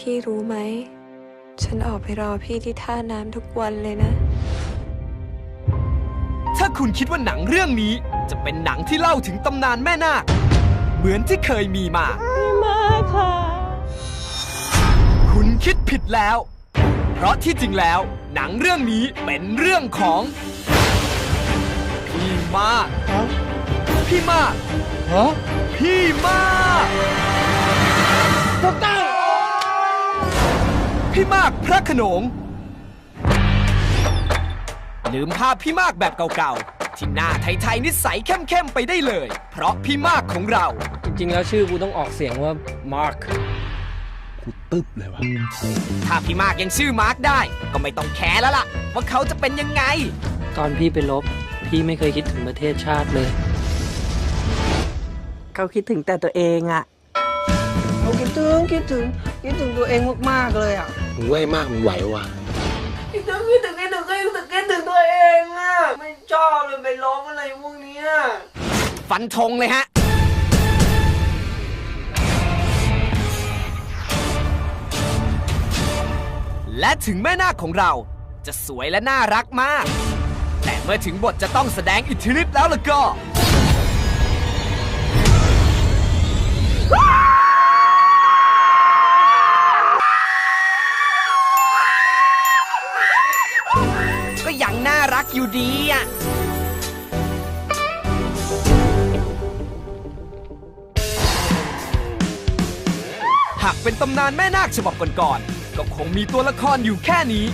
พี่รู้ไหม ฉันออกไปรอพี่ที่ท่าน้ำทุกวันเลยนะ ถ้าคุณคิดว่าหนังเรื่องนี้จะเป็นหนังที่เล่าถึงตำนานแม่นาคเหมือนที่เคยมีมามาค่ะ คุณคิดผิดแล้ว เพราะที่จริงแล้ว หนังเรื่องนี้เป็นเรื่องของพี่มาก พี่มากฮะพี่มากถูก พี่มากพระโขนง ลืมภาพพี่มากแบบเก่าๆ ที่หน้าไทยๆนิสัยเข้มๆ ไปได้เลย เพราะพี่มากของเรา จริง ๆ แล้วชื่อกูต้องออกเสียงว่ามาร์คกูตึ๊บเลยวะถ้าพี่มากยังชื่อมาร์กได้ ก็ไม่ต้องแคร์แล้วล่ะ ว่าเขาจะเป็นยังไง ตอนพี่ไปลบ พี่ไม่เคยคิดถึงประเทศชาติเลย เขาคิดถึงแต่ตัวเองอะ เขาคิดถึงคิดถึงคิดถึงตัวเองมากๆเลยอะ มึงว่าไอ้มากมันไหววะคิดถึงคิดถึงคิดถึงคิดถึงคิดถึงตัวเองอะไม่ชอบเลยไปร้องอะไรพวกเนี้ยฟันธงเลยฮะและถึงแม่นาคของเราจะสวยและน่ารักมาก แต่เมื่อถึงบทจะต้องแสดงอิทธิฤทธิ์แล้วล่ะก็ก็ อยู่ดีอะหากเป็นตำนานแม่นาคฉบับก่อนๆก็คงมีตัวละครอยู่แค่นี้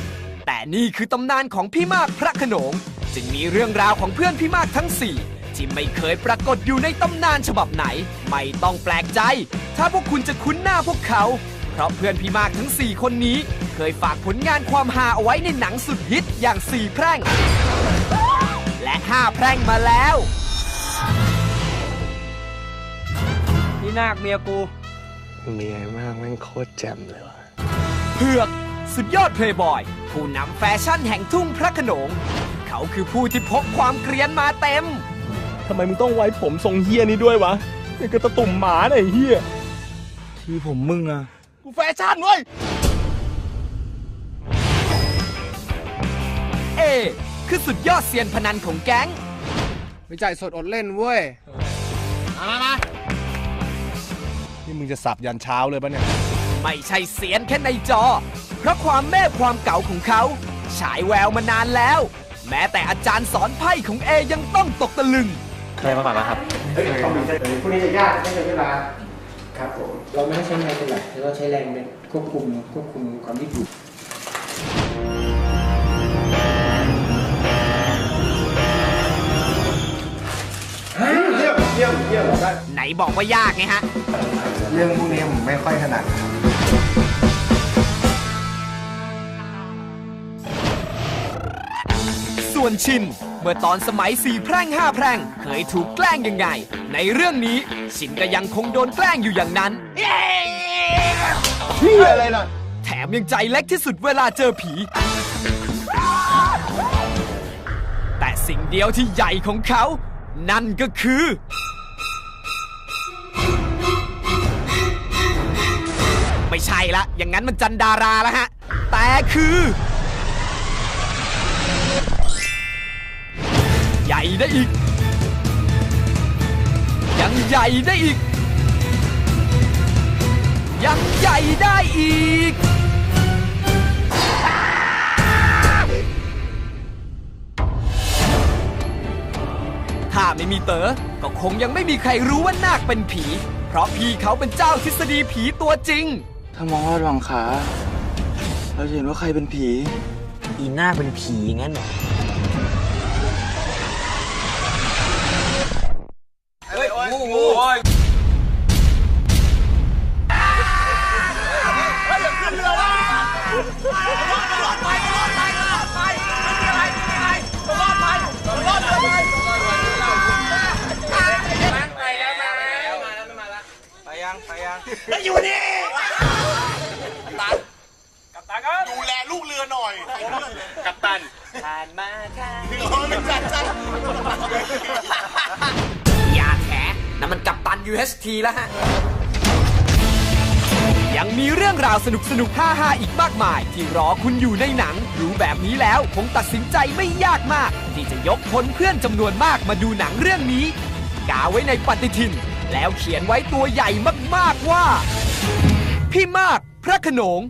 แต่นี่คือตำนานของพี่มากพระขนง จึงมีเรื่องราวของเพื่อนพี่มากทั้ง 4 ที่ไม่เคยปรากฏอยู่ในตำนานฉบับไหน ไม่ต้องแปลกใจ ถ้าพวกคุณจะคุ้นหน้าพวกเขา เพราะเพื่อนพี่มากทั้ง 4 คนนี้ เคยฝากผลงานความฮาเอาไว้ในหนังสุดฮิตอย่างสี่แพร่ง และห้าแพร่งมาแล้ว นี่นาคเมียกู เมียมากแม่งโคตรแจ่มเลยวะเผือกสุดยอดเพลย์บอย ผู้นำแฟชั่นแห่งทุ่งพระโขนง เขาคือผู้ที่พกความเกรียนมาเต็ม ทำไมมึงต้องไว้ผมทรงเฮียนี้ด้วยวะนี่ก็ตะตุ่มหมาเนี่ยไอ้เฮียที่ผมมึงอะกูแฟชั่นเว้ย เอ คือสุดยอดเซียนพนันของแก๊ง ไม่จ่ายสดอดเล่นเว้ยนี่มึงจะสับยันเช้าเลยปะเนี่ย ไม่ใช่เสียนแค่ในจอ เพราะความแม่ความเก่าของเขา ฉายแววมานานแล้ว แม้แต่อาจารย์สอนไพ่ของเอยังต้องตกตะลึงเราไม่ได้ใช้แรงเป็นหลักเราใช้แรงเป็นควบคุมควบคุมความยืดหยุ่น ไหนบอกว่ายากไงฮะ เรื่องพวกนี้ผมไม่ค่อยถนัดส่วนชิน เมื่อตอนสมัยสี่แพร่งห้าแพร่ง เคยถูกแกล้งยังไง ในเรื่องนี้ ชินก็ยังคงโดนแกล้งอยู่อย่างนั้นเฮียอะไรล่ะแถมยังใจเล็กที่สุดเวลาเจอผี แต่สิ่งเดียวที่ใหญ่ของเขา นั่นก็คือ ไม่ใช่ละ อย่างนั้นมันจันดาราแล้วฮะ แต่คือ ใหญ่ได้อีก ยังใหญ่ได้อีก ยังใหญ่ได้อีกถ้าไม่มีเต๋อก็คงยังไม่มีใครรู้ว่านาคเป็นผี เพราะพี่เขาเป็นเจ้าทฤษฎีผีตัวจริง ถ้ามองลอดหวังขา เราจะเห็นว่าใครเป็นผี อีหน้าเป็นผีงั้นเหรออังไปยังแล้วอยู่นี่ตันกัปตันครับดูแลลูกเรือหน่อย กัปตันผ่านมาค่ะไม่จัดจัดอย่าแถนั่นมันกัปตัน UST แล้วฮะยังมีเรื่องราวสนุกสนุกฮ่าฮาอีกมากมาย ที่รอคุณอยู่ในหนัง รู้แบบนี้แล้วคงตัดสินใจไม่ยากมาก ที่จะยกคนเพื่อนจำนวนมากมาดูหนังเรื่องนี้ กาไว้ในปฏิทิน แล้วเขียนไว้ตัวใหญ่มากๆว่า พี่มากพระขนง